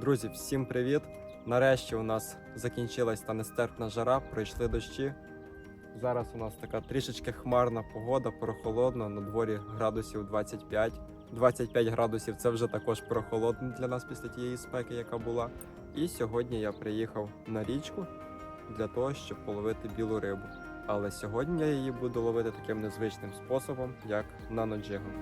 Друзі, всім привіт! Нарешті у нас закінчилась та нестерпна жара, пройшли дощі. Зараз у нас така трішечки хмарна погода, прохолодно, на дворі градусів 25. 25 градусів це вже також прохолодно для нас після тієї спеки, яка була. І сьогодні я приїхав на річку для того, щоб половити білу рибу. Але сьогодні я її буду ловити таким незвичним способом, як наноджигом.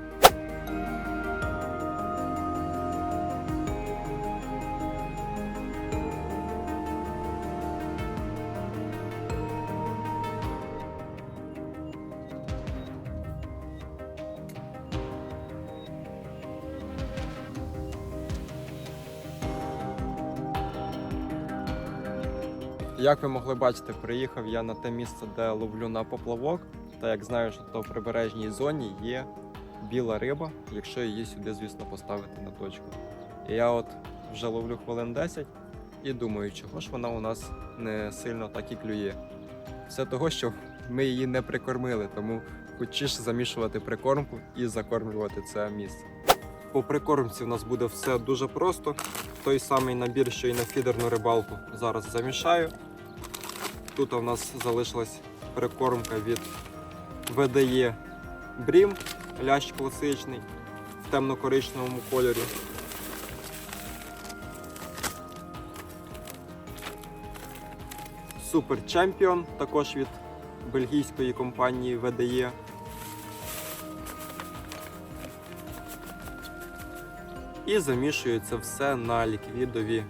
Як ви могли бачити, приїхав я на те місце, де ловлю на поплавок. Та як знаю, що то в прибережній зоні є біла риба, якщо її сюди, звісно, поставити на точку. І я от вже ловлю хвилин 10 і думаю, чого ж вона у нас не сильно так і клює. Все того, що ми її не прикормили, тому хочеш замішувати прикормку і закормлювати це місце. По прикормці у нас буде все дуже просто. Той самий набір, що і на фідерну рибалку, зараз замішаю. Тут у нас залишилась прикормка від ВДЄ Брім, лящ класичний в темно-коричневому кольорі. Супер Чемпіон, також від бельгійської компанії ВДЄ. І замішую це все на ліквідові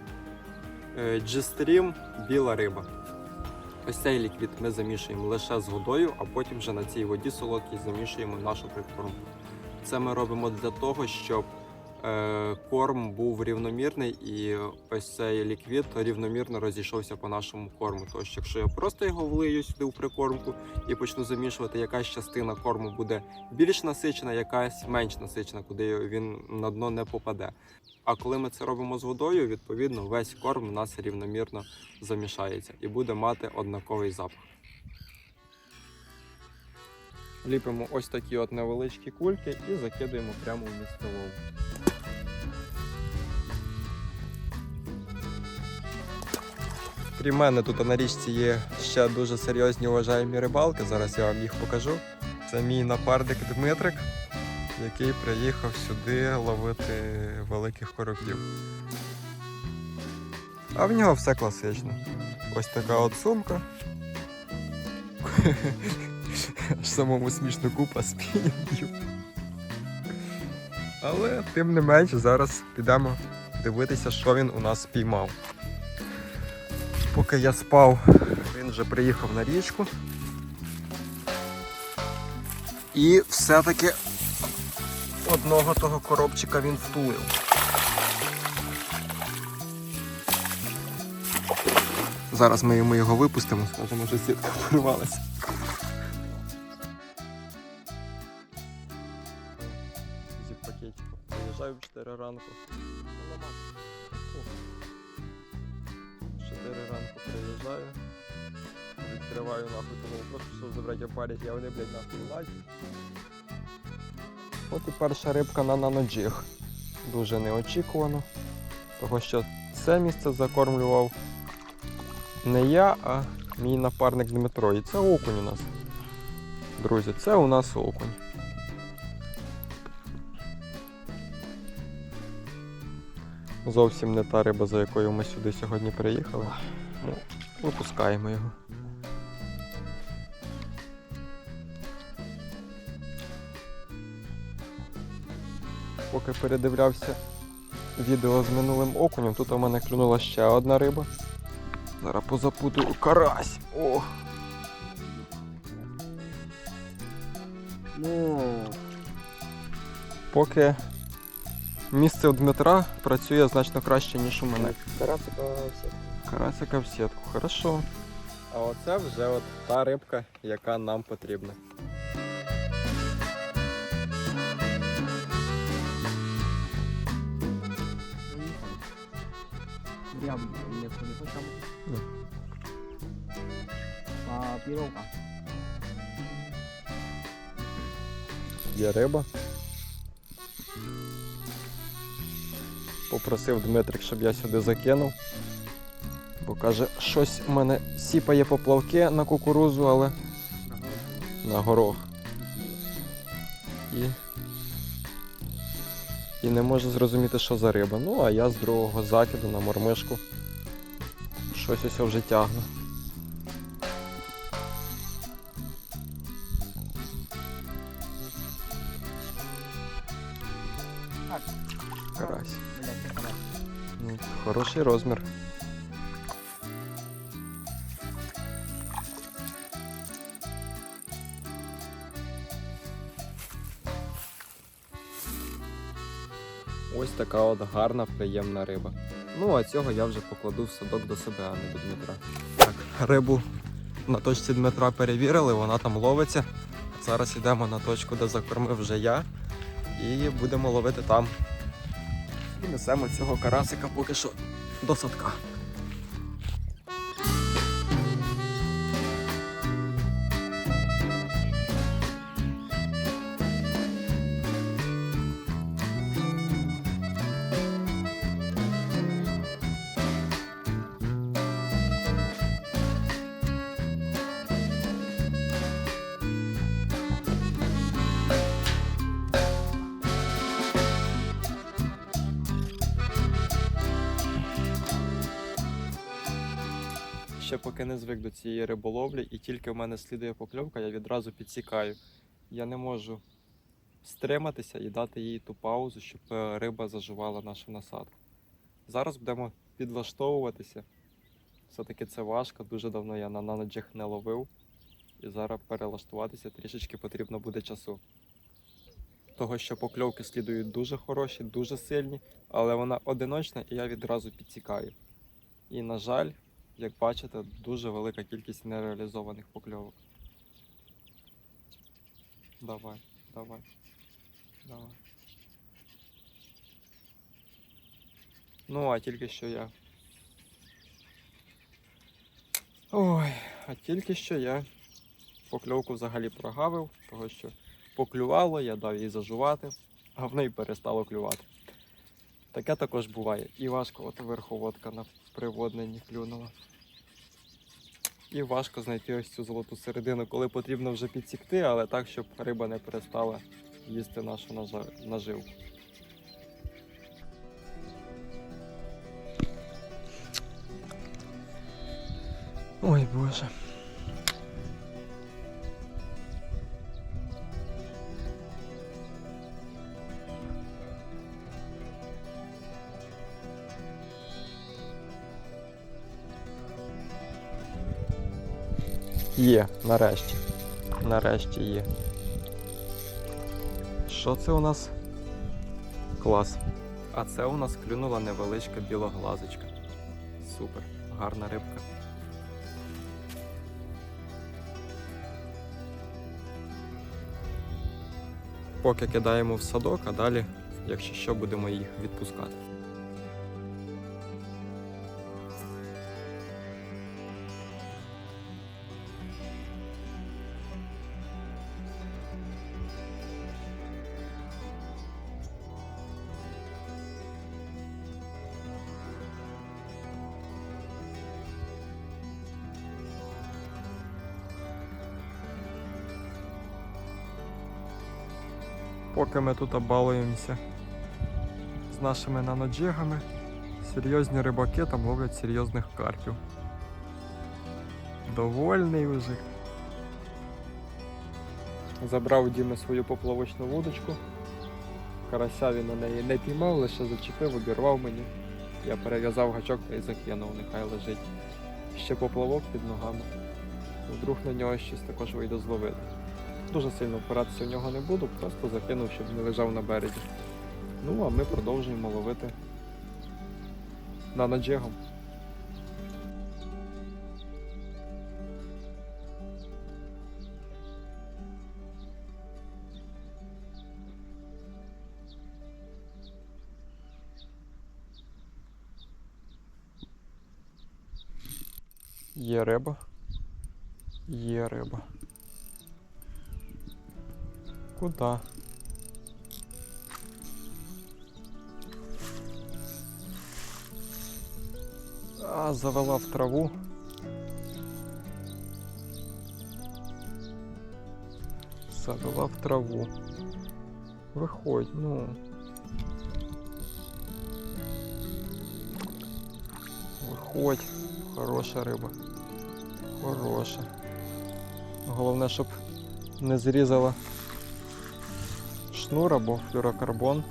е, G-Stream біла риба. Ось цей ліквід ми замішуємо лише з водою, а потім вже на цій воді солодкій замішуємо нашу прикормку. Це ми робимо для того, щоб корм був рівномірний і ось цей ліквід рівномірно розійшовся по нашому корму. Тож, якщо я просто його влию сюди в прикормку і почну замішувати, якась частина корму буде більш насичена, якась менш насичена, куди він на дно не попаде. А коли ми це робимо з водою, відповідно весь корм у нас рівномірно замішається і буде мати однаковий запах. Ліпимо ось такі от невеличкі кульки і закидуємо прямо в містовому. Крім мене, тут на річці є ще дуже серйозні уважаємі рибалки. Зараз я вам їх покажу. Це мій напарник Дмитрик, який приїхав сюди ловити великих коробів. А в нього все класично. Ось така от сумка. Аж самому смішно купа спінінгів. Але тим не менш зараз підемо дивитися, що він у нас спіймав. Поки я спав, він вже приїхав на річку. І все-таки одного того коробчика він втулив. Зараз ми йому його випустимо, скажемо, що сітка порвалася. Ранку. 4 ранку приїжджаю. Відкриваю нахуй, тому просто що забрати парять, я вони, блядь, нахуй лазять. От і перша рибка на наноджиг. Дуже неочікувано. Того що це місце закормлював не я, а мій напарник Дмитро. І це окунь у нас. Друзі, це у нас окунь. Зовсім не та риба, за якою ми сюди сьогодні приїхали. Ну, випускаємо його. Поки передивлявся відео з минулим окунем, тут у мене клюнула ще одна риба. Зараз позапутую карась. О! Ну, Поки місце у Дмитра працює значно краще, ніж у мене. карасика все. Карасика в сітку, хорошо. А оце вже от та рибка, яка нам потрібна. Прям не ходить там. А піровка. Є риба. Попросив Дмитрик, щоб я сюди закинув. Бо каже, щось в мене сіпає поплавки на кукурузу, але на горох. І, і не можу зрозуміти, що за риба. Ну, а я з другого закиду на мормишку щось ось вже тягну. Ну, розмір. Ось така от гарна, приємна риба. Ну, а цього я вже покладу в садок до себе, а не до Дмитра. Так, рибу на точці Дмитра перевірили, вона там ловиться. Зараз йдемо на точку, де закормив вже я, і будемо ловити там. І несемо цього карасика поки що до садка. Ще поки не звик до цієї риболовлі, і тільки в мене слідує покльовка, я відразу підсікаю. Я не можу стриматися і дати їй ту паузу, щоб е, риба заживала нашу насадку. Зараз будемо підлаштовуватися. Все-таки це важко, дуже давно я на нанаджах не ловив. І зараз перелаштуватися трішечки потрібно буде часу. Того, що покльовки слідують дуже хороші, дуже сильні, але вона одиночна і я відразу підсікаю. І, на жаль, як бачите, дуже велика кількість нереалізованих покльовок. Давай, давай, давай. Ну, а тільки що я. Ой, а тільки що я покльовку взагалі прогавив, того що поклювало, я дав їй зажувати, а в неї перестало клювати. Таке також буває. І важко от верховодка на приводненні клюнула. І важко знайти ось цю золоту середину, коли потрібно вже підсікти, але так, щоб риба не перестала їсти нашу наживку. Ой боже. Є, нарешті. Нарешті є. Що це у нас? Клас. А це у нас клюнула невеличка білоглазочка. Супер, гарна рибка. Поки кидаємо в садок, а далі, якщо що, будемо їх відпускати. Поки ми тут балуємося з нашими наноджигами, серйозні рибаки там ловлять серйозних карпів. Довольний вже. Забрав у Діми свою поплавочну вудочку. Карася він на неї не піймав, лише зачепив, обірвав мені. Я перев'язав гачок та й закинув, нехай лежить. Ще поплавок під ногами. Вдруг на нього щось також вийде зловити. Дуже сильно впиратися в нього не буду, просто закинув, щоб не лежав на березі. Ну, а ми продовжуємо ловити нанаджигом. Є риба. Є риба. Куда? А, завела в траву. Завела в траву. Виходь, ну. Виходь. Хороша риба. Хороша. Головне, щоб не зрізала шнур або флюрокарбон,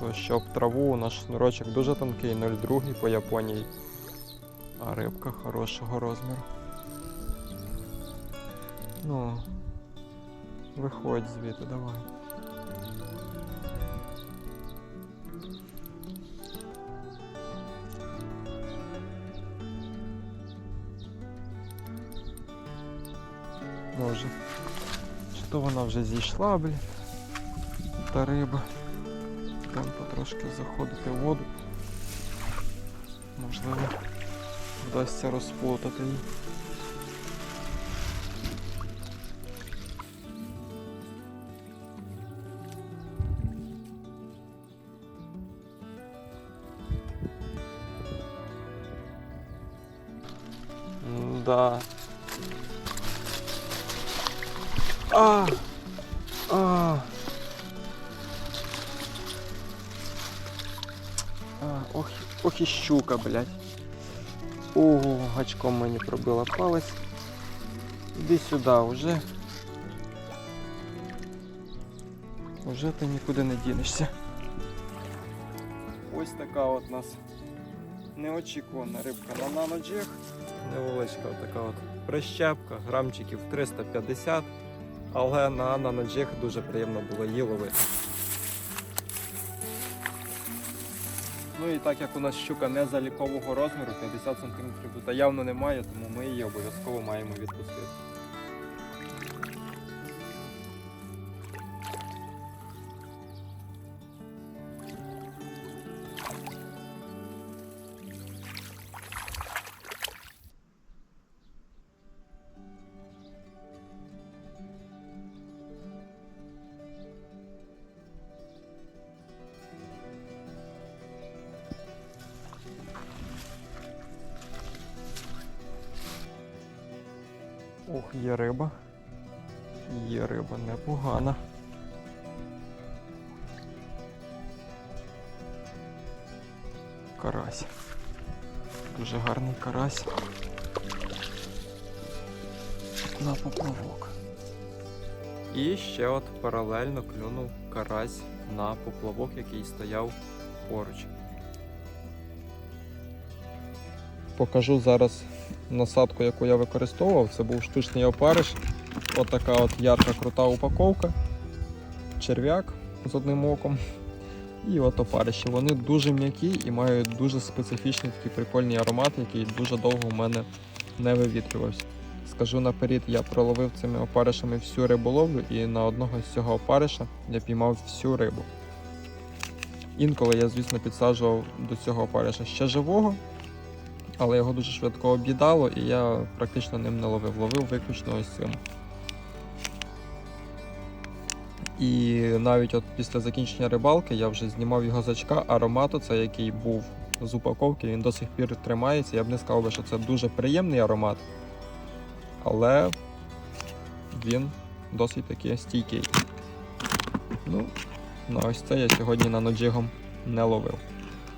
то щоб траву у нас шнурочок дуже тонкий, 0,2 по Японії. А рибка хорошого розміру. Ну, виходь звідти, давай. Може. Чи то вона вже зійшла, блін. Та риба. Там потрошки заходити в воду. Можливо, вдасться розплутати її. Да. А! А! Ох, ох і щука, блядь. Ого, гачком мені пробила палець. Іди сюди, уже. Уже ти нікуди не дінешся. Ось така от нас неочікувана рибка на наноджех. Невеличка така от прищепка, грамчиків 350, але на наноджех дуже приємно було її ловити. Ну і так як у нас щука не залікового розміру, 50 см тут явно немає, тому ми її обов'язково маємо відпустити. Ох, є риба. Є риба непогана. Карась. Дуже гарний карась. На поплавок. І ще от паралельно клюнув карась на поплавок, який стояв поруч. Покажу зараз насадку, яку я використовував. Це був штучний опариш. Отака от ярка крута упаковка. Черв'як з одним оком. І от опариші. Вони дуже м'які і мають дуже специфічний такий прикольний аромат, який дуже довго в мене не вивітрювався. Скажу наперед, я проловив цими опаришами всю риболовлю і на одного з цього опариша я піймав всю рибу. Інколи я, звісно, підсаджував до цього опариша ще живого, але його дуже швидко об'їдало і я практично ним не ловив. Ловив виключно ось цим. І навіть от після закінчення рибалки я вже знімав його з очка аромату, це який був з упаковки, він до сих пір тримається. Я б не сказав би, що це дуже приємний аромат, але він досить таки стійкий. Ну, на ось це я сьогодні наноджигом не ловив.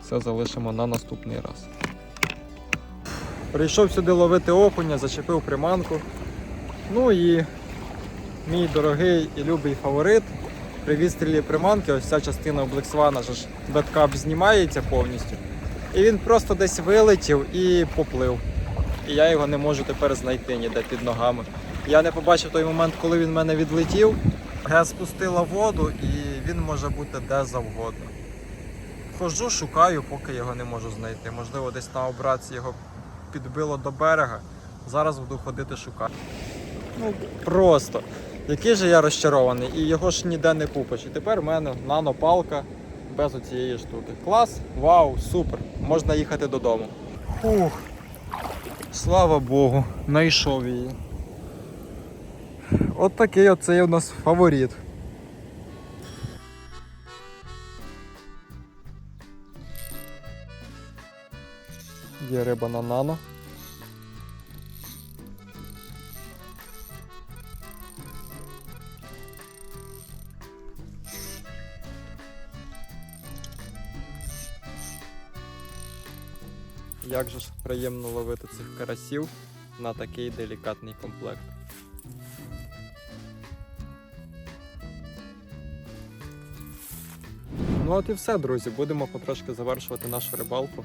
Це залишимо на наступний раз. Прийшов сюди ловити окуня, зачепив приманку. Ну і мій дорогий і любий фаворит. При відстрілі приманки, ось ця частина облексвана ж беткап знімається повністю. І він просто десь вилетів і поплив. І я його не можу тепер знайти ніде під ногами. Я не побачив той момент, коли він мене відлетів. Я спустила воду і він може бути де завгодно. Хожу, шукаю, поки його не можу знайти. Можливо, десь на обраці його підбило до берега. Зараз буду ходити шукати. Ну, просто. Який же я розчарований, і його ж ніде не купиш. І тепер в мене нанопалка без оцієї штуки. Клас, вау, супер. Можна їхати додому. Фух. Слава Богу, знайшов її. От такий оцей у нас фаворит. Є риба на нано. Як же ж приємно ловити цих карасів на такий делікатний комплект. Ну от і все, друзі. Будемо потрошки завершувати нашу рибалку.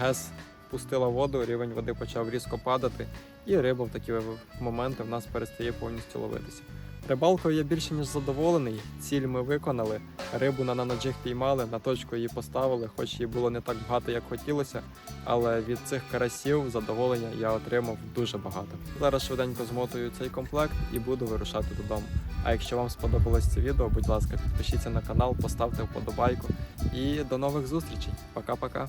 ГЕС пустила воду, рівень води почав різко падати, і риба в такі моменти в нас перестає повністю ловитися. Рибалкою я більше ніж задоволений. Ціль ми виконали. Рибу на наноджиг піймали, на точку її поставили, хоч її було не так багато, як хотілося. Але від цих карасів задоволення я отримав дуже багато. Зараз швиденько змотую цей комплект і буду вирушати додому. А якщо вам сподобалось це відео, будь ласка, підпишіться на канал, поставте вподобайку і до нових зустрічей. Пока-пока.